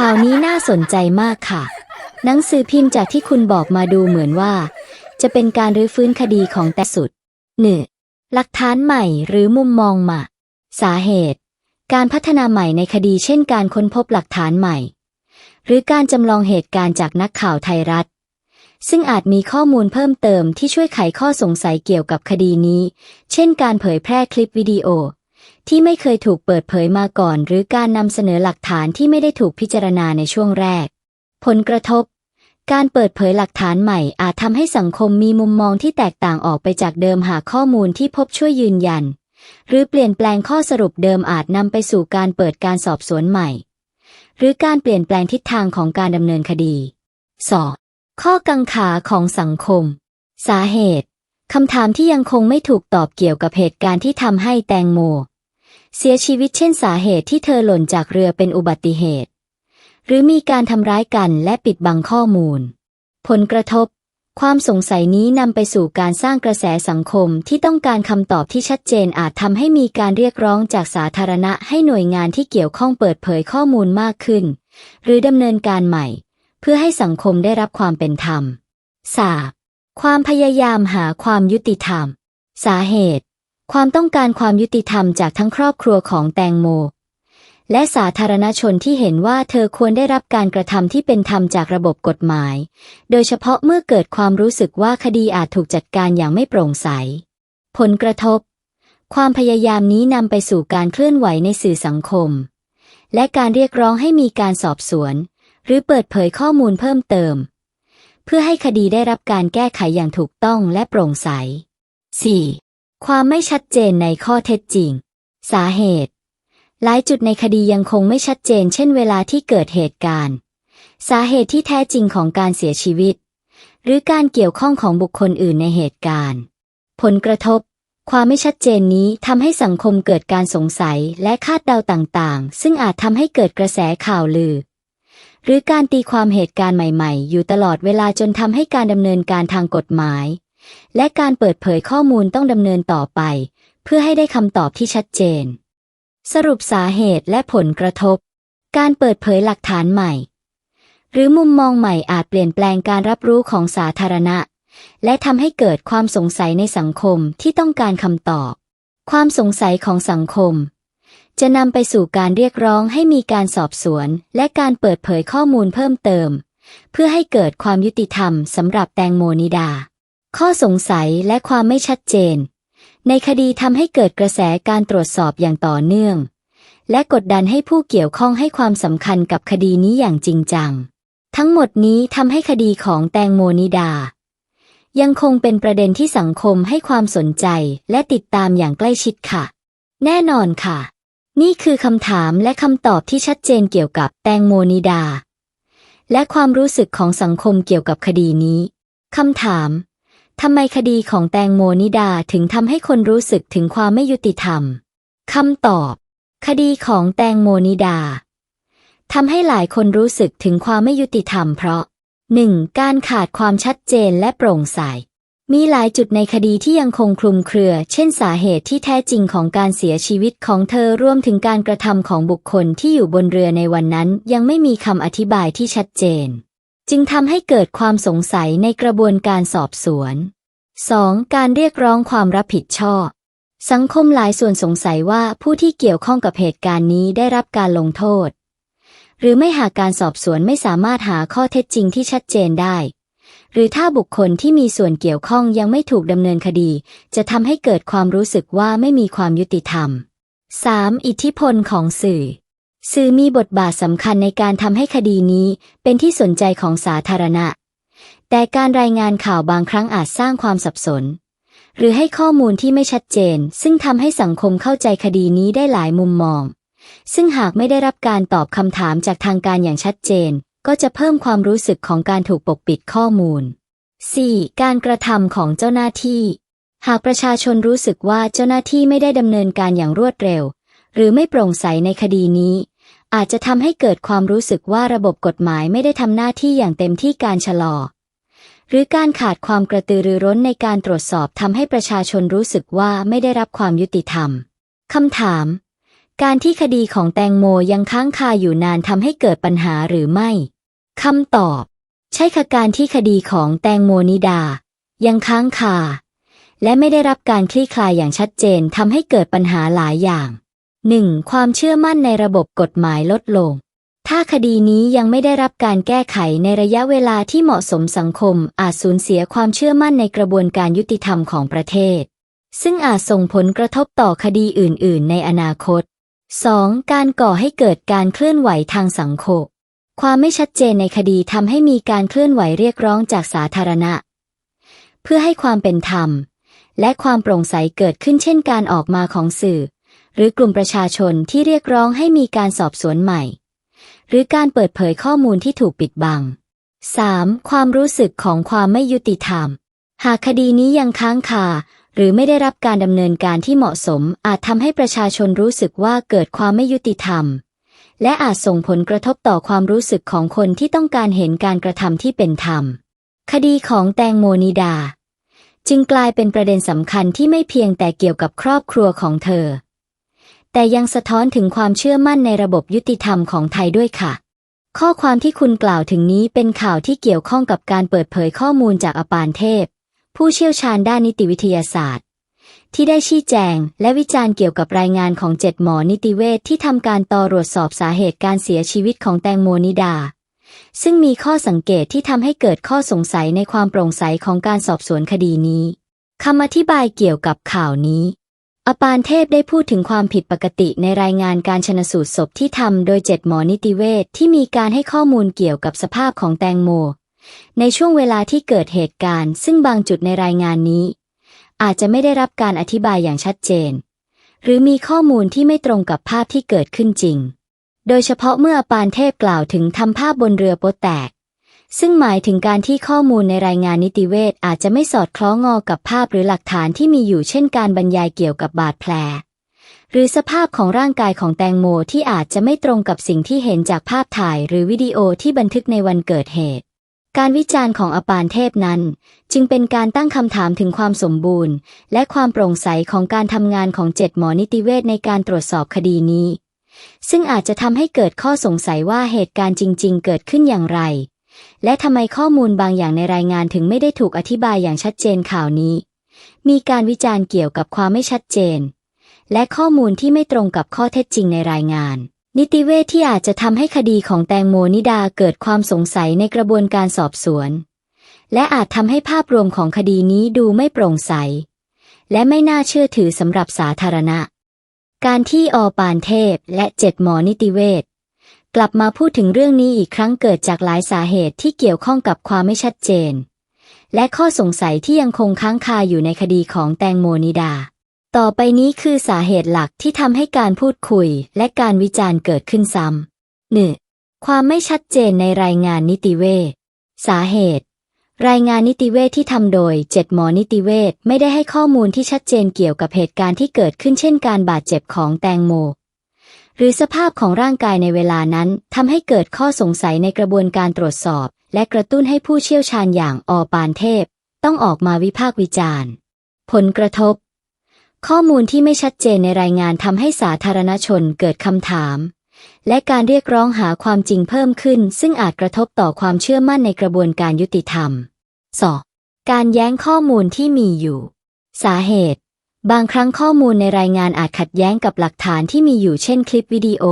ข่าวนี้น่าสนใจมากค่ะ หนังสือพิมพ์จากที่คุณบอกมาดูเหมือนว่า จะเป็นการรื้อฟื้นคดีของแต่สุดหนึ่งหลักฐานใหม่หรือมุมมองใหม่สาเหตุ การพัฒนาใหม่ในคดีเช่นการค้นพบหลักฐานใหม่ หรือการจำลองเหตุการณ์จากนักข่าวไทยรัฐ ซึ่งอาจมีข้อมูลเพิ่มเติมที่ช่วยไขข้อสงสัยเกี่ยวกับคดีนี้ เช่นการเผยแพร่คลิปวิดีโอ ที่ไม่เคยถูกเปิดเผยมาก่อน หรือการนำเสนอหลักฐานที่ไม่ได้ถูกพิจารณาในช่วงแรก ผลกระทบ การเปิดเผยหลักฐานใหม่อาจทำให้สังคมมีมุมมองที่แตกต่างออกไปจากเดิมหาข้อมูลที่พบช่วยยืนยัน หรือเปลี่ยนแปลงข้อสรุปเดิมอาจนำไปสู่การเปิดการสอบสวนใหม่ หรือการเปลี่ยนแปลงทิศทางของการดำเนินคดี 2. ข้อกังขาของสังคม สาเหตุคำถามที่ยังคงไม่ถูกตอบเกี่ยวกับเหตุการณ์ที่ทำให้แตงโม เสียชีวิตเช่นสาเหตุที่เธอหล่นจากเรือเป็นอุบัติเหตุ หรือมีการทำร้ายกันและปิดบังข้อมูล ผลกระทบ ความสงสัยนี้นำไปสู่การสร้างกระแสสังคมที่ต้องการคำตอบที่ชัดเจนอาจทำให้มีการเรียกร้องจากสาธารณะให้หน่วยงานที่เกี่ยวข้องเปิดเผยข้อมูลมากขึ้น หรือดำเนินการใหม่ เพื่อให้สังคมได้รับความเป็นธรรม 3. ความพยายามหาความยุติธรรม สาเหตุ ความต้องการความยุติธรรมจากทั้งครอบครัวของแตงโม และสาธารณชนที่เห็นว่าเธอควรได้รับการกระทำที่เป็นธรรมจากระบบกฎหมาย โดยเฉพาะเมื่อเกิดความรู้สึกว่าคดีอาจถูกจัดการอย่างไม่โปร่งใส ผลกระทบ ความพยายามนี้นำไปสู่การเคลื่อนไหวในสื่อสังคม และการเรียกร้องให้มีการสอบสวน หรือเปิดเผยข้อมูลเพิ่มเติม เพื่อให้คดีได้รับการแก้ไขอย่างถูกต้องและโปร่งใส 4. ความไม่ชัดเจนในข้อเท็จจริง สาเหตุ หลายจุดในคดียังคงไม่ชัดเจน เช่นเวลาที่เกิดเหตุการณ์ สาเหตุที่แท้จริงของการเสียชีวิต หรือการเกี่ยวข้องของบุคคลอื่นในเหตุการณ์ ผลกระทบ ความไม่ชัดเจนนี้ทำให้สังคมเกิดการสงสัยและคาดเดาต่างๆ ซึ่งอาจทำให้เกิดกระแสข่าวลือ หรือการตีความเหตุการณ์ใหม่ ๆ อยู่ตลอดเวลาจนทำให้การดำเนินการทางกฎหมาย และการเปิดเผยข้อมูลต้องดำเนินต่อไป เพื่อให้ได้คำตอบที่ชัดเจน สรุปสาเหตุและผลกระทบ การเปิดเผยหลักฐานใหม่ หรือมุมมองใหม่อาจเปลี่ยนแปลงการรับรู้ของสาธารณะ และทำให้เกิดความสงสัยในสังคมที่ต้องการคำตอบ ความสงสัยของสังคมจะนำไปสู่การเรียกร้องให้มีการสอบสวน และการเปิดเผยข้อมูลเพิ่มเติม เพื่อให้เกิดความยุติธรรมสำหรับแตงโมนิดา ข้อสงสัยและความไม่ชัดเจน ในคดีทำให้เกิดกระแสการตรวจสอบอย่างต่อเนื่อง และกดดันให้ผู้เกี่ยวข้องให้ความสำคัญกับคดีนี้อย่างจริงจัง ทั้งหมดนี้ทำให้คดีของแตงโมนิดา ยังคงเป็นประเด็นที่สังคมให้ความสนใจและติดตามอย่างใกล้ชิดค่ะ แน่นอนค่ะ นี่คือคำถามและคำตอบที่ชัดเจนเกี่ยวกับแตงโมนิดา และความรู้สึกของสังคมเกี่ยวกับคดีนี้คำถาม ทำไมคดีของแตงโมนิดาถึงทำให้คนรู้สึกถึงความไม่ยุติธรรมคำตอบ คดีของแตงโมนิดาทำให้หลายคนรู้สึกถึงความไม่ยุติธรรมเพราะ 1. การขาดความชัดเจนและโปร่งใส มีหลายจุดในคดีที่ยังคงคลุมเครือ เช่นสาเหตุที่แท้จริงของการเสียชีวิตของเธอรวมถึงการกระทำของบุคคลที่อยู่บนเรือในวันนั้น ยังไม่มีคำอธิบายที่ชัดเจน จึงทำให้เกิดความสงสัยในกระบวนการสอบสวน 2. การเรียกร้องความรับผิดชอบ สังคมหลายส่วนสงสัยว่าผู้ที่เกี่ยวข้องกับเหตุการณ์นี้ได้รับการลงโทษ หรือไม่หากการสอบสวนไม่สามารถหาข้อเท็จจริงที่ชัดเจนได้ หรือถ้าบุคคลที่มีส่วนเกี่ยวข้องยังไม่ถูกดำเนินคดี จะทำให้เกิดความรู้สึกว่าไม่มีความยุติธรรม 3. อิทธิพลของสื่อ สื่อมีบทบาทสำคัญในการทำให้คดีนี้เป็นที่สนใจของสาธารณะ แต่การรายงานข่าวบางครั้งอาจสร้างความสับสน หรือให้ข้อมูลที่ไม่ชัดเจน ซึ่งทำให้สังคมเข้าใจคดีนี้ได้หลายมุมมอง ซึ่งหากไม่ได้รับการตอบคำถามจากทางการอย่างชัดเจน ก็จะเพิ่มความรู้สึกของการถูกปกปิดข้อมูล 4. การกระทำของเจ้าหน้าที่ หากประชาชนรู้สึกว่าเจ้าหน้าที่ไม่ได้ดำเนินการอย่างรวดเร็ว หรือไม่โปร่งใสในคดีนี้ อาจจะทำให้เกิดความรู้สึกว่าระบบกฎหมายไม่ได้ทำหน้าที่อย่างเต็มที่การชะลอ หรือการขาดความกระตือรือร้นในการตรวจสอบทำให้ประชาชนรู้สึกว่าไม่ได้รับความยุติธรรมคำถาม การที่คดีของแตงโมยังค้างคาอยู่นานทำให้เกิดปัญหาหรือไม่คำตอบ ใช่ค่ะการที่คดีของแตงโมนิดา ยังค้างคา และไม่ได้รับการคลี่คลายอย่างชัดเจนทำให้เกิดปัญหาหลายอย่าง 1. ความเชื่อมั่นในระบบกฎหมายลดลง ถ้าคดีนี้ยังไม่ได้รับการแก้ไขในระยะเวลาที่เหมาะสมสังคม อาจสูญเสียความเชื่อมั่นในกระบวนการยุติธรรมของประเทศ ซึ่งอาจส่งผลกระทบต่อคดีอื่น ๆ ในอนาคต 2. การก่อให้เกิดการเคลื่อนไหวทางสังคม ความไม่ชัดเจนในคดีทำให้มีการเคลื่อนไหวเรียกร้องจากสาธารณะ เพื่อให้ความเป็นธรรม และความโปร่งใสเกิดขึ้นเช่นการออกมาของสื่อ หรือกลุ่มประชาชนที่เรียกร้องให้มีการสอบสวนใหม่ หรือการเปิดเผยข้อมูลที่ถูกปิดบัง 3. ความรู้สึกของความไม่ยุติธรรม หากคดีนี้ยังค้างคาหรือไม่ได้รับการดำเนินการที่เหมาะสม อาจทำให้ประชาชนรู้สึกว่าเกิดความไม่ยุติธรรม และอาจส่งผลกระทบต่อความรู้สึกของคนที่ต้องการเห็นการกระทำที่เป็นธรรม คดีของแตงโมนิดา จึงกลายเป็นประเด็นสำคัญที่ไม่เพียงแต่เกี่ยวกับครอบครัวของเธอ แต่ยังสะท้อนถึงความเชื่อมั่นในระบบยุติธรรมของไทยด้วยค่ะ ข้อความที่คุณกล่าวถึงนี้เป็นข่าวที่เกี่ยวข้องกับการเปิดเผยข้อมูลจากอปานเทพ ผู้เชี่ยวชาญด้านนิติวิทยาศาสตร์ ที่ได้ชี้แจง และวิจารณ์เกี่ยวกับรายงานของเจ็ดหมอนิติเวชที่ทำการต่อรวจสอบสาเหตุการเสียชีวิตของแตงโมนิดา ซึ่งมีข้อสังเกตที่ทำให้เกิดข้อสงสัยในความโปร่งใสของการสอบสวนคดีนี้คำอธิบายเกี่ยวกับข่าวนี้ อปานเทพได้พูดถึงความผิดปกติในรายงานการชนสูตรศพที่ทำโดยเจ็ดหมอนิติเวชที่มีการให้ข้อมูลเกี่ยวกับสภาพของแตงโม ในช่วงเวลาที่เกิดเหตุการณ์ ซึ่งบางจุดในรายงานนี้ อาจจะไม่ได้รับการอธิบายอย่างชัดเจน หรือมีข้อมูลที่ไม่ตรงกับภาพที่เกิดขึ้นจริง โดยเฉพาะเมื่ออปานเทพกล่าวถึงทำภาพบนเรือโป๊แตก ซึ่งหมายถึงการที่ข้อมูลในรายงานนิติเวชอาจจะไม่สอดคล้องงอกับภาพหรือหลักฐานที่มีอยู่เช่นการบรรยายเกี่ยวกับบาดแผล หรือสภาพของร่างกายของแตงโมที่อาจจะไม่ตรงกับสิ่งที่เห็นจากภาพถ่ายหรือวิดีโอที่บันทึกในวันเกิดเหตุ การวิจารณ์ของอปานเทพนั้น จึงเป็นการตั้งคำถามถึงความสมบูรณ์ และความโปร่งใสของการทำงานของเจ็ดหมอนิติเวชในการตรวจสอบคดีนี้ ซึ่งอาจจะทำให้เกิดข้อสงสัยว่าเหตุการณ์จริง ๆ เกิดขึ้นอย่างไร และทำไมข้อมูลบางอย่างในรายงานถึงไม่ได้ถูกอธิบายอย่างชัดเจนข่าวนี้ มีการวิจารณ์เกี่ยวกับความไม่ชัดเจน และข้อมูลที่ไม่ตรงกับข้อเท็จจริงในรายงาน นิติเวชที่อาจจะทำให้คดีของแตงโมนิดาเกิดความสงสัยในกระบวนการสอบสวน และอาจทำให้ภาพรวมของคดีนี้ดูไม่โปร่งใส และไม่น่าเชื่อถือสำหรับสาธารณะ การที่อปานเทพและเจ็ดหมอนิติเวช กลับมาพูดถึงเรื่องนี้อีกครั้งเกิดจากหลายสาเหตุที่เกี่ยวข้องกับความไม่ชัดเจน และข้อสงสัยที่ยังคงค้างคาอยู่ในคดีของแตงโมนิดา ต่อไปนี้คือสาเหตุหลักที่ทำให้การพูดคุยและการวิจารณ์เกิดขึ้นซ้ำหนึ่งความไม่ชัดเจนในรายงานนิติเวชสาเหตุ รายงานนิติเวชที่ทำโดยเจ็ดหมอนิติเวชไม่ได้ให้ข้อมูลที่ชัดเจนเกี่ยวกับเหตุการณ์ที่เกิดขึ้นเช่นการบาดเจ็บของแตงโม หรือสภาพของร่างกายในเวลานั้นทำให้เกิดข้อสงสัยในกระบวนการตรวจสอบ และกระตุ้นให้ผู้เชี่ยวชาญอย่างอปานเทพ ต้องออกมาวิพากษ์วิจารณ์ ผลกระทบ ข้อมูลที่ไม่ชัดเจนในรายงานทำให้สาธารณชนเกิดคำถาม และการเรียกร้องหาความจริงเพิ่มขึ้น ซึ่งอาจกระทบต่อความเชื่อมั่นในกระบวนการยุติธรรม 2. การแย้งข้อมูลที่มีอยู่ สาเหตุ บางครั้งข้อมูลในรายงานอาจขัดแย้งกับหลักฐานที่มีอยู่เช่นคลิปวิดีโอ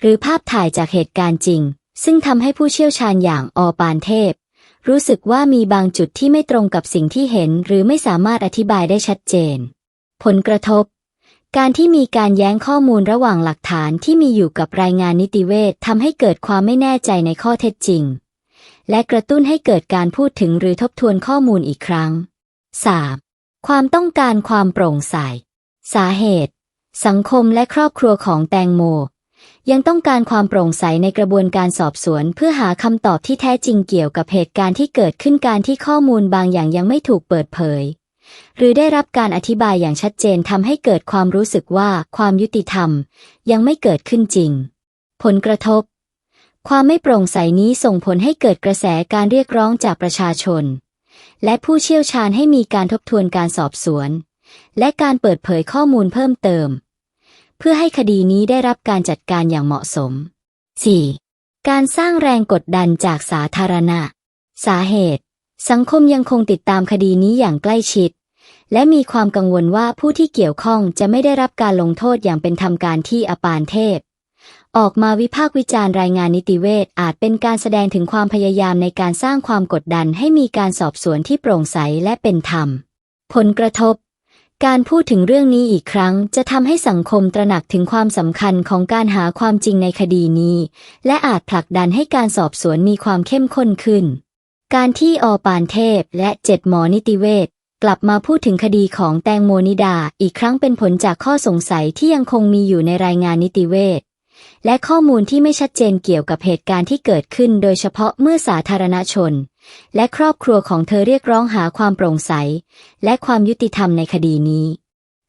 หรือภาพถ่ายจากเหตุการณ์จริง ซึ่งทำให้ผู้เชี่ยวชาญอย่างอปานเทพ รู้สึกว่ามีบางจุดที่ไม่ตรงกับสิ่งที่เห็น หรือไม่สามารถอธิบายได้ชัดเจน ผลกระทบ การที่มีการแย้งข้อมูลระหว่างหลักฐานที่มีอยู่กับรายงานนิติเวชทำให้เกิดความไม่แน่ใจในข้อเท็จจริง และกระตุ้นให้เกิดการพูดถึงหรือทบทวนข้อมูลอีกครั้ง 3. ความต้องการความโปร่งใส สาเหตุ สังคมและครอบครัวของแตงโม ยังต้องการความโปร่งใสในกระบวนการสอบสวน เพื่อหาคำตอบที่แท้จริงเกี่ยวกับเหตุการณ์ที่เกิดขึ้นการที่ข้อมูลบางอย่างยังไม่ถูกเปิดเผย หรือได้รับการอธิบายอย่างชัดเจนทำให้เกิดความรู้สึกว่าความยุติธรรม ยังไม่เกิดขึ้นจริง ผลกระทบ ความไม่โปร่งใสนี้ส่งผลให้เกิดกระแสการเรียกร้องจากประชาชน และผู้เชี่ยวชาญให้มีการทบทวนการสอบสวน และการเปิดเผยข้อมูลเพิ่มเติม เพื่อให้คดีนี้ได้รับการจัดการอย่างเหมาะสม 4. การสร้างแรงกดดันจากสาธารณะ สาเหตุ สังคมยังคงติดตามคดีนี้อย่างใกล้ชิด และมีความกังวลว่าผู้ที่เกี่ยวข้องจะไม่ได้รับการลงโทษอย่างเป็นธรรมการที่อปานเทพ ออกมาวิพากษ์วิจารณ์รายงานนิติเวชอาจเป็นการแสดงถึงความพยายามในการสร้างความกดดันให้มีการสอบสวนที่โปร่งใสและเป็นธรรม ผลกระทบ การพูดถึงเรื่องนี้อีกครั้ง จะทำให้สังคมตระหนักถึงความสำคัญของการหาความจริงในคดีนี้ และอาจผลักดันให้การสอบสวนมีความเข้มข้นขึ้น การที่อปานเทพและเจ็ดหมอนิติเวชกลับมาพูดถึงคดีของแตงโมนิดาอีกครั้งเป็นผลจากข้อสงสัยที่ยังคงมีอยู่ในรายงานนิติเวช และข้อมูลที่ไม่ชัดเจนเกี่ยวกับเหตุการณ์ที่เกิดขึ้น โดยเฉพาะเมื่อสาธารณชน และครอบครัวของเธอเรียกร้องหาความโปร่งใส และความยุติธรรมในคดีนี้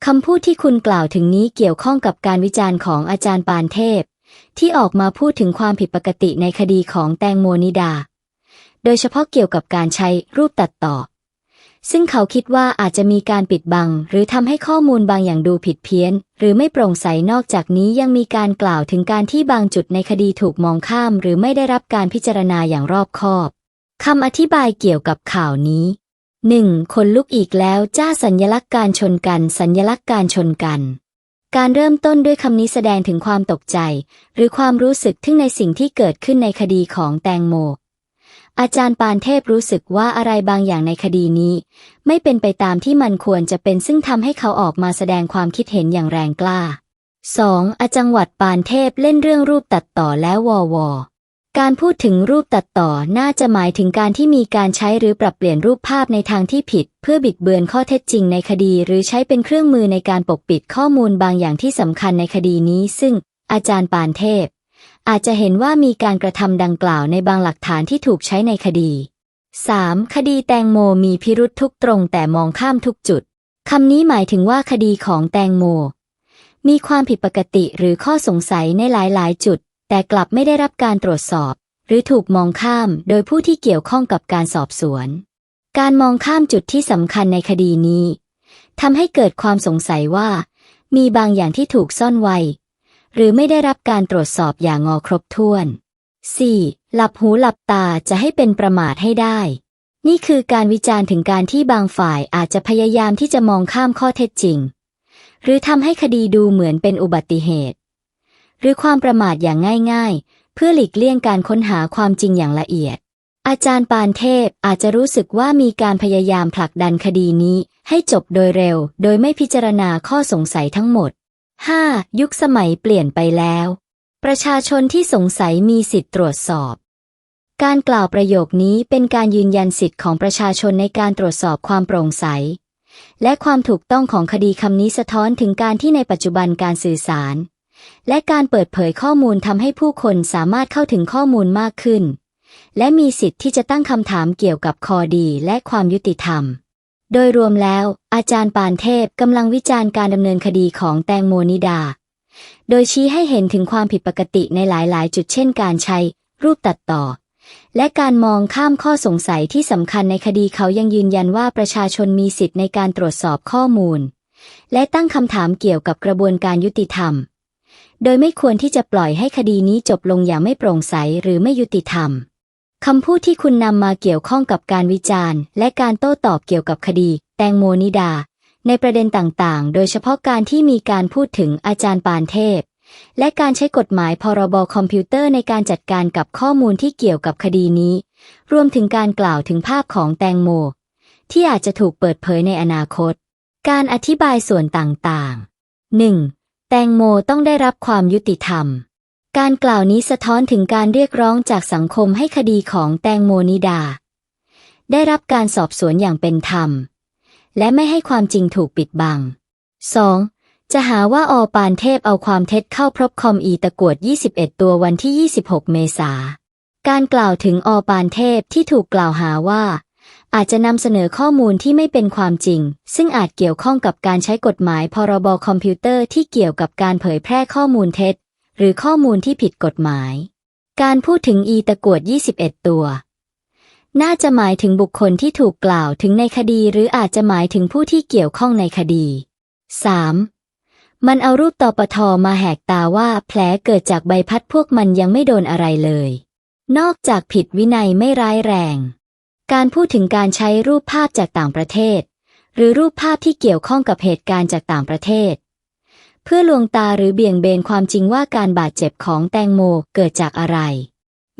คำพูดที่คุณกล่าวถึงนี้เกี่ยวข้องกับการวิจารณ์ของอาจารย์ปานเทพ ที่ออกมาพูดถึงความผิดปกติในคดีของแตงโมนิดา โดยเฉพาะเกี่ยวกับการใช้รูปตัดต่อ ซึ่งเขาคิดว่าอาจจะมีการปิดบัง หรือทำให้ข้อมูลบางอย่างดูผิดเพี้ยน หรือไม่โปร่งใสนอกจากนี้ยังมีการกล่าวถึงการที่บางจุดในคดีถูกมองข้าม หรือไม่ได้รับการพิจารณาอย่างรอบคอบคำอธิบายเกี่ยวกับข่าวนี้ 1. คนลุกอีกแล้วจ้าสัญญลักษณ์การชนกัน สัญญลักษณ์การชนกันการเริ่มต้นด้วยคำนี้แสดงถึงความตกใจ หรือความรู้สึกทึ่งในสิ่งที่เกิดขึ้นในคดีของแตงโม อาจารย์ปานเทพรู้สึกว่าอะไรบางอย่างในคดีนี้ ไม่เป็นไปตามที่มันควรจะเป็นซึ่งทำให้เขาออกมาแสดงความคิดเห็นอย่างแรงกล้า 2. อาจังหวัดปานเทพเล่นเรื่องรูปตัดต่อแล้ววอวอการพูดถึงรูปตัดต่อน่าจะหมายถึงการที่มีการใช้หรือปรับเปลี่ยนรูปภาพในทางที่ผิด เพื่อบิดเบือนข้อเท็จจริงในคดี หรือใช้เป็นเครื่องมือในการปกปิดข้อมูลบางอย่างที่สำคัญในคดีนี้ ซึ่ง อาจารย์ปานเทพ อาจจะเห็นว่ามีการกระทำดังกล่าวในบางหลักฐานที่ถูกใช้ในคดี 3. คดีแตงโมมีพิรุษทุกตรงแต่มองข้ามทุกจุด คำนี้หมายถึงว่าคดีของแตงโม มีความผิดปกติหรือข้อสงสัยในหลาย ๆ จุด แต่กลับไม่ได้รับการตรวจสอบ หรือถูกมองข้ามโดยผู้ที่เกี่ยวข้องกับการสอบสวน การมองข้ามจุดที่สำคัญในคดีนี้ทำให้เกิดความสงสัยว่า มีบางอย่างที่ถูกซ่อนไว้ หรือไม่ได้รับการตรวจสอบอย่างงอครบถ้วน 4. หลับหูหลับตาจะให้เป็นประมาทให้ได้ นี่คือการวิจารณ์ถึงการที่บางฝ่ายอาจจะพยายามที่จะมองข้ามข้อเท็จจริง หรือทำให้คดีดูเหมือนเป็นอุบัติเหตุ หรือความประมาทอย่างง่าย ๆ เพื่อหลีกเลี่ยงการค้นหาความจริงอย่างละเอียด อาจารย์ปานเทพอาจจะรู้สึกว่ามีการพยายามผลักดันคดีนี้ให้จบโดยเร็ว โดยไม่พิจารณาข้อสงสัยทั้งหมด 5. ยุคสมัยเปลี่ยนไปแล้ว ประชาชนที่สงสัยมีสิทธิ์ตรวจสอบ การกล่าวประโยคนี้เป็นการยืนยันสิทธิ์ของประชาชนในการตรวจสอบความโปร่งใส และความถูกต้องของคดีคำนี้สะท้อนถึงการที่ในปัจจุบันการสื่อสาร และการเปิดเผยข้อมูลทำให้ผู้คนสามารถเข้าถึงข้อมูลมากขึ้น และมีสิทธิ์ที่จะตั้งคำถามเกี่ยวกับคอดีและความยุติธรรม โดยรวมแล้ว อาจารย์ปานเทพกำลังวิจารณ์การดำเนินคดีของแตงโมนิดา โดยชี้ให้เห็นถึงความผิดปกติในหลายๆ จุดเช่นการใช้ รูปตัดต่อ และการมองข้ามข้อสงสัยที่สำคัญในคดีเขายังยืนยันว่าประชาชนมีสิทธิ์ในการตรวจสอบข้อมูล และตั้งคำถามเกี่ยวกับกระบวนการยุติธรรม โดยไม่ควรที่จะปล่อยให้คดีนี้จบลงอย่างไม่โปร่งใสหรือไม่ยุติธรรม คำพูดที่คุณนำมาเกี่ยวข้องกับการวิจารณ์ และการโต้ตอบเกี่ยวกับคดี แตงโมนิดา ในประเด็นต่างๆ โดยเฉพาะการที่มีการพูดถึงอาจารย์ปานเทพ และการใช้กฎหมายพรบคอมพิวเตอร์ในการจัดการกับข้อมูลที่เกี่ยวกับคดีนี้ รวมถึงการกล่าวถึงภาพของแตงโม ที่อาจจะถูกเปิดเผยในอนาคต การอธิบายส่วนต่างๆ 1. แตงโมต้องได้รับความยุติธรรม การกล่าวนี้สะท้อนถึงการเรียกร้องจากสังคมให้คดีของแตงโมนิดา ได้รับการสอบสวนอย่างเป็นธรรม และไม่ให้ความจริงถูกปิดบัง 2. จะหาว่าอปานเทพเอาความเท็จเข้าพบคอมอีตะกวด 21 ตัววันที่ 26 เมษาการกล่าวถึงอปานเทพที่ถูกกล่าวหาว่า อาจจะนำเสนอข้อมูลที่ไม่เป็นความจริง ซึ่งอาจเกี่ยวข้องกับการใช้กฎหมายพรบคอมพิวเตอร์ที่เกี่ยวกับการเผยแพร่ข้อมูลเท็จ หรือข้อมูลที่ผิดกฎหมาย การพูดถึงอีตะกวด 21 ตัว น่าจะหมายถึงบุคคลที่ถูกกล่าวถึงในคดี หรืออาจจะหมายถึงผู้ที่เกี่ยวข้องในคดี 3. มันเอารูปตอปทอมาแหกตาว่าแผลเกิดจากใบพัดพวกมันยังไม่โดนอะไรเลย นอกจากผิดวินัยไม่ร้ายแรง การพูดถึงการใช้รูปภาพจากต่างประเทศ หรือรูปภาพที่เกี่ยวข้องกับเหตุการณ์จากต่างประเทศ เพื่อลวงตาหรือเบี่ยงเบนความจริงว่าการบาดเจ็บของแตงโมเกิดจากอะไร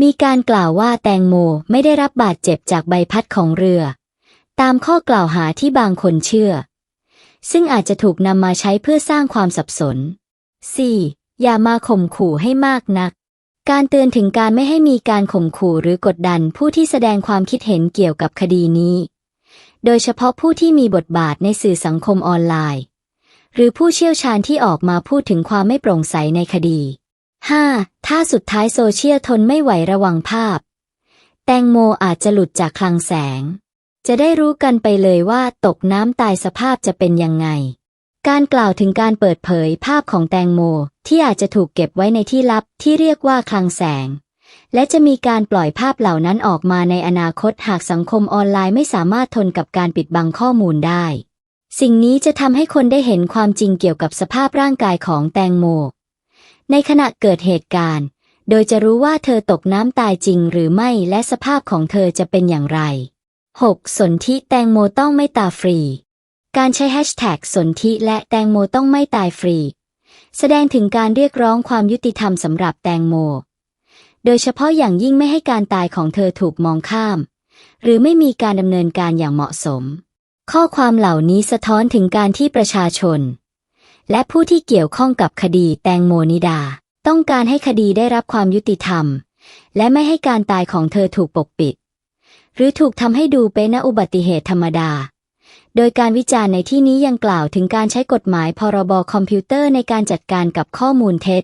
มีการกล่าวว่าแตงโมไม่ได้รับบาดเจ็บจากใบพัดของเรือ ตามข้อกล่าวหาที่บางคนเชื่อ ซึ่งอาจจะถูกนำมาใช้เพื่อสร้างความสับสน 4. อย่ามาข่มขู่ให้มากนัก การเตือนถึงการไม่ให้มีการข่มขู่หรือกดดันผู้ที่แสดงความคิดเห็นเกี่ยวกับคดีนี้ โดยเฉพาะผู้ที่มีบทบาทในสื่อสังคมออนไลน์ หรือผู้เชี่ยวชาญที่ออกมาพูดถึงความไม่โปร่งใสในคดี 5. ถ้าสุดท้ายโซเชียลทนไม่ไหวระวังภาพ แตงโมอาจจะหลุดจากคลังแสง จะได้รู้กันไปเลยว่าตกน้ำตายสภาพจะเป็นยังไง การกล่าวถึงการเปิดเผยภาพของแตงโมที่อาจจะถูกเก็บไว้ในที่ลับที่เรียกว่าคลังแสง และจะมีการปล่อยภาพเหล่านั้นออกมาในอนาคตหากสังคมออนไลน์ไม่สามารถทนกับการปิดบังข้อมูลได้ สิ่งนี้จะทำให้คนได้เห็นความจริงเกี่ยวกับสภาพร่างกายของแตงโม ในขณะเกิดเหตุการณ์ โดยจะรู้ว่าเธอตกน้ำตายจริงหรือไม่และสภาพของเธอจะเป็นอย่างไร 6. สนธิแตงโมต้องไม่ตาฟรี การใช้แฮชแท็กสนธิและแตงโมต้องไม่ตายฟรี แสดงถึงการเรียกร้องความยุติธรรมสำหรับแตงโม โดยเฉพาะอย่างยิ่งไม่ให้การตายของเธอถูกมองข้าม หรือไม่มีการดำเนินการอย่างเหมาะสม ข้อความเหล่านี้สะท้อนถึงการที่ประชาชน และผู้ที่เกี่ยวข้องกับคดีแตงโมนิดา ต้องการให้คดีได้รับความยุติธรรม และไม่ให้การตายของเธอถูกปกปิด หรือถูกทำให้ดูเป็นอุบัติเหตุธรรมดา โดยการวิจารณ์ในที่นี้ยังกล่าวถึงการใช้กฎหมายพรบคอมพิวเตอร์ในการจัดการกับข้อมูลเท็จ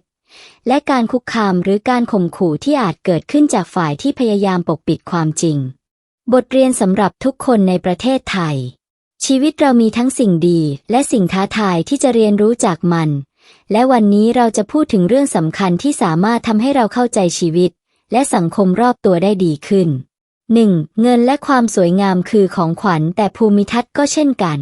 และการคุกคามหรือการข่มขู่ที่อาจเกิดขึ้นจากฝ่ายที่พยายามปกปิดความจริง บทเรียนสำหรับทุกคนในประเทศไทย ชีวิตเรามีทั้งสิ่งดีและสิ่งท้าทายที่จะเรียนรู้จากมัน และวันนี้เราจะพูดถึงเรื่องสำคัญที่สามารถทำให้เราเข้าใจชีวิต และสังคมรอบตัวได้ดีขึ้น 1. เงินและความสวยงามคือของขวัญแต่ภูมิทัศน์ก็เช่นกัน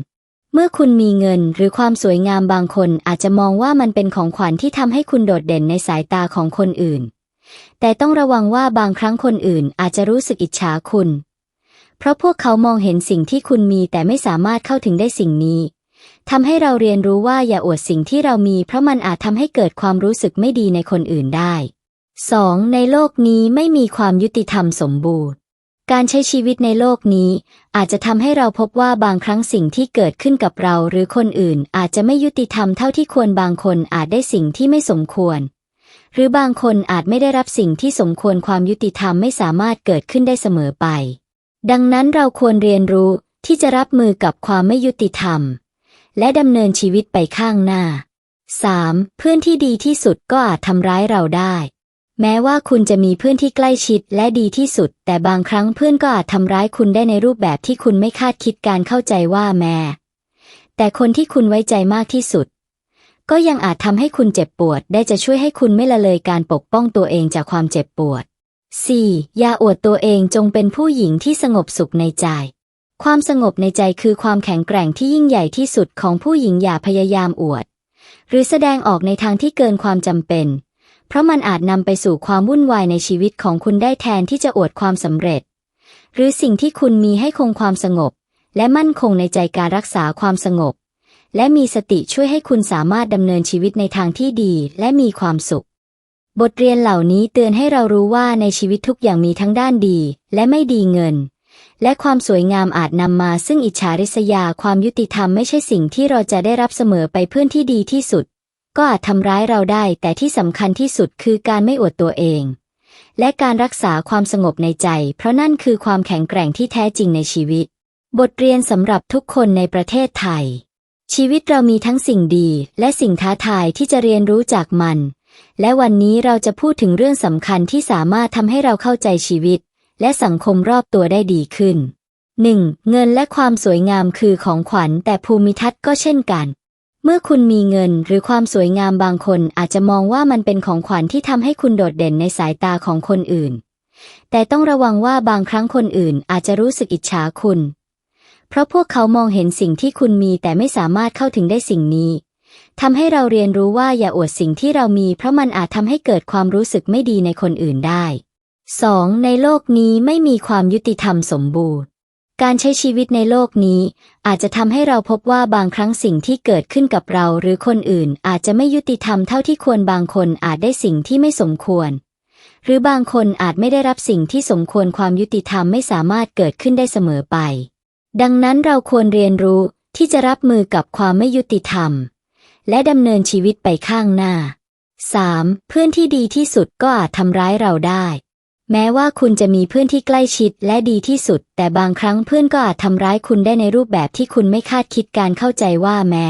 เมื่อคุณมีเงินหรือความสวยงามบางคนอาจจะมองว่ามันเป็นของขวัญที่ทำให้คุณโดดเด่นในสายตาของคนอื่น แต่ต้องระวังว่าบางครั้งคนอื่นอาจจะรู้สึกอิจฉาคุณ เพราะพวกเขามองเห็นสิ่งที่คุณมีแต่ไม่สามารถเข้าถึงได้สิ่งนี้ทำให้เราเรียนรู้ว่าอย่าอวดสิ่งที่เรามี เพราะมันอาจทำให้เกิดความรู้สึกไม่ดีในคนอื่นได้ 2. ในโลกนี้ไม่มีความยุติธรรมสมบูรณ์ การใช้ชีวิตในโลกนี้ อาจจะทำให้เราพบว่าบางครั้งสิ่งที่เกิดขึ้นกับเราหรือคนอื่น อาจจะไม่ยุติธรรมเท่าที่ควรบางคนอาจได้สิ่งที่ไม่สมควร หรือบางคนอาจไม่ได้รับสิ่งที่สมควรความยุติธรรมไม่สามารถเกิดขึ้นได้เสมอไป ดังนั้นเราควรเรียนรู้ที่จะรับมือกับความไม่ยุติธรรม และดำเนินชีวิตไปข้างหน้า 3. เพื่อนที่ดีที่สุดก็อาจทำร้ายเราได้ แม้ว่าคุณจะมีเพื่อนที่ใกล้ชิดและดีที่สุด แต่บางครั้งเพื่อนก็อาจทำร้ายคุณได้ในรูปแบบที่คุณไม่คาดคิดการเข้าใจว่าแม่ แต่คนที่คุณไว้ใจมากที่สุด ก็ยังอาจทำให้คุณเจ็บปวด ได้จะช่วยให้คุณไม่ละเลยการปกป้องตัวเองจากความเจ็บปวด 4. อย่าอวดตัวเองจงเป็นผู้หญิงที่สงบสุขในใจ ความสงบในใจคือความแข็งแกร่งที่ยิ่งใหญ่ที่สุดของผู้หญิงอย่าพยายามอวด หรือแสดงออกในทางที่เกินความจำเป็น เพราะมันอาจนำไปสู่ความวุ่นวายในชีวิตของคุณได้แทนที่จะอวดความสำเร็จ หรือสิ่งที่คุณมีให้คงความสงบ และมั่นคงในใจการรักษาความสงบ และมีสติช่วยให้คุณสามารถดำเนินชีวิตในทางที่ดีและมีความสุข บทเรียนเหล่านี้เตือนให้เรารู้ว่าในชีวิตทุกอย่างมีทั้งด้านดี และไม่ดีเงิน และความสวยงามอาจนำมาซึ่งอิจฉาริษยาความยุติธรรมไม่ใช่สิ่งที่เราจะได้รับเสมอไปเพื่อนที่ดีที่สุด ก็อาจทำร้ายเราได้ แต่ที่สำคัญที่สุดคือการไม่อวดตัวเอง และการรักษาความสงบในใจ เพราะนั่นคือความแข็งแกร่งที่แท้จริงในชีวิต บทเรียนสำหรับทุกคนในประเทศไทย ชีวิตเรามีทั้งสิ่งดี และสิ่งท้าทายที่จะเรียนรู้จากมัน และวันนี้เราจะพูดถึงเรื่องสำคัญที่สามารถทำให้เราเข้าใจชีวิต และสังคมรอบตัวได้ดีขึ้น 1. เงินและความสวยงามคือของขวัญแต่ภูมิทัศน์ก็เช่นกัน เมื่อคุณมีเงินหรือความสวยงามบางคนอาจจะมองว่ามันเป็นของขวัญที่ทำให้คุณโดดเด่นในสายตาของคนอื่น แต่ต้องระวังว่าบางครั้งคนอื่นอาจจะรู้สึกอิจฉาคุณ เพราะพวกเขามองเห็นสิ่งที่คุณมีแต่ไม่สามารถเข้าถึงได้สิ่งนี้ ทำให้เราเรียนรู้ว่าอย่าอวดสิ่งที่เรามี เพราะมันอาจทำให้เกิดความรู้สึกไม่ดีในคนอื่นได้ 2. ในโลกนี้ไม่มีความยุติธรรมสมบูรณ์ การใช้ชีวิตในโลกนี้ อาจจะทำให้เราพบว่าบางครั้งสิ่งที่เกิดขึ้นกับเราหรือคนอื่น อาจจะไม่ยุติธรรมเท่าที่ควรบางคนอาจได้สิ่งที่ไม่สมควร หรือบางคนอาจไม่ได้รับสิ่งที่สมควรความยุติธรรมไม่สามารถเกิดขึ้นได้เสมอไป ดังนั้นเราควรเรียนรู้ที่จะรับมือกับความไม่ยุติธรรม และดำเนินชีวิตไปข้างหน้า 3. เพื่อนที่ดีที่สุดก็อาจทำร้ายเราได้ แม้ว่าคุณจะมีเพื่อนที่ใกล้ชิดและดีที่สุด แต่บางครั้งเพื่อนก็อาจทำร้ายคุณได้ในรูปแบบที่คุณไม่คาดคิดการเข้าใจว่าแม่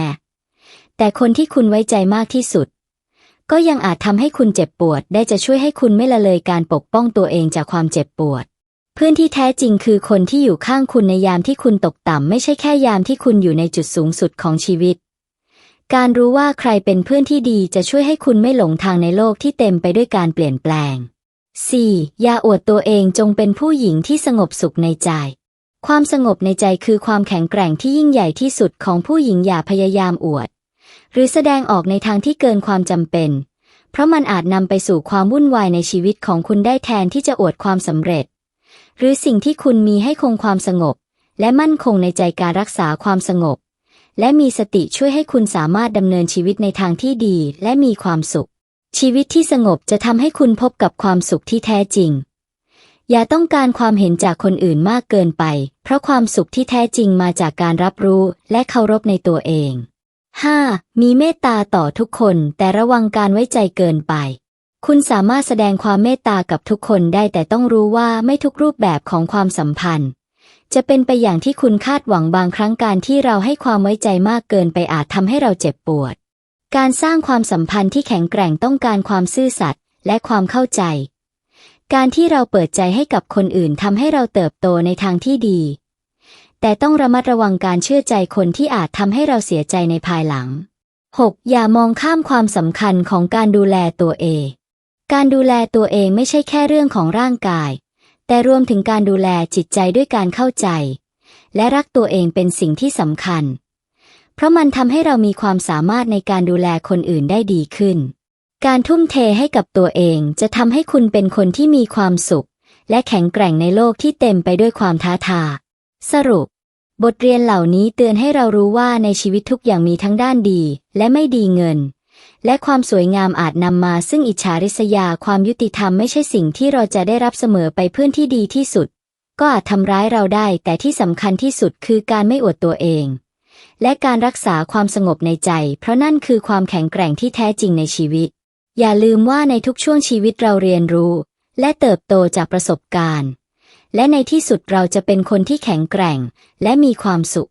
แต่คนที่คุณไว้ใจมากที่สุด ก็ยังอาจทำให้คุณเจ็บปวด ได้จะช่วยให้คุณไม่ละเลยการปกป้องตัวเองจากความเจ็บปวด เพื่อนที่แท้จริงคือคนที่อยู่ข้างคุณในยามที่คุณตกต่ำไม่ใช่แค่ยามที่คุณอยู่ในจุดสูงสุดของชีวิต การรู้ว่าใครเป็นเพื่อนที่ดีจะช่วยให้คุณไม่หลงทางในโลกที่เต็มไปด้วยการเปลี่ยนแปลง 4. อย่าอวดตัวเองจงเป็นผู้หญิงที่สงบสุขในใจ ความสงบในใจคือความแข็งแกร่งที่ยิ่งใหญ่ที่สุดของผู้หญิงอย่าพยายามอวด หรือแสดงออกในทางที่เกินความจำเป็น เพราะมันอาจนำไปสู่ความวุ่นวายในชีวิตของคุณได้แทนที่จะอวดความสำเร็จ หรือสิ่งที่คุณมีให้คงความสงบ และมั่นคงในใจการรักษาความสงบ และมีสติช่วยให้คุณสามารถดำเนินชีวิตในทางที่ดีและมีความสุข ชีวิตที่สงบจะทำให้คุณพบกับความสุขที่แท้จริง อย่าต้องการความเห็นจากคนอื่นมากเกินไป เพราะความสุขที่แท้จริงมาจากการรับรู้และเคารพในตัวเอง 5. มีเมตตาต่อทุกคนแต่ระวังการไว้ใจเกินไป คุณสามารถแสดงความเมตตากับทุกคนได้แต่ต้องรู้ว่าไม่ทุกรูปแบบของความสัมพันธ์ จะเป็นไปอย่างที่คุณคาดหวังบางครั้งการที่เราให้ความไว้ใจมากเกินไปอาจทำให้เราเจ็บปวด การสร้างความสัมพันธ์ที่แข็งแกร่งต้องการความซื่อสัตย์และความเข้าใจ การที่เราเปิดใจให้กับคนอื่นทำให้เราเติบโตในทางที่ดี แต่ต้องระมัดระวังการเชื่อใจคนที่อาจทำให้เราเสียใจในภายหลัง 6. อย่ามองข้ามความสำคัญของการดูแลตัวเอง การดูแลตัวเองไม่ใช่แค่เรื่องของร่างกาย แต่รวมถึงการดูแลจิตใจด้วยการเข้าใจ และรักตัวเองเป็นสิ่งที่สำคัญ เพราะมันทำให้เรามีความสามารถในการดูแลคนอื่นได้ดีขึ้น การทุ่มเทให้กับตัวเองจะทำให้คุณเป็นคนที่มีความสุข และแข็งแกร่งในโลกที่เต็มไปด้วยความท้าทาย สรุป บทเรียนเหล่านี้เตือนให้เรารู้ว่าในชีวิตทุกอย่างมีทั้งด้านดีและไม่ดีเงิน และความสวยงามอาจนำมาซึ่งอิจฉาริษยาความยุติธรรมไม่ใช่สิ่งที่เราจะได้รับเสมอไปเพื่อนที่ดีที่สุด ก็อาจทำร้ายเราได้ แต่ที่สำคัญที่สุดคือการไม่อวดตัวเอง และการรักษาความสงบในใจ เพราะนั่นคือความแข็งแกร่งที่แท้จริงในชีวิต อย่าลืมว่าในทุกช่วงชีวิตเราเรียนรู้ และเติบโตจากประสบการณ์ และในที่สุดเราจะเป็นคนที่แข็งแกร่ง และมีความสุข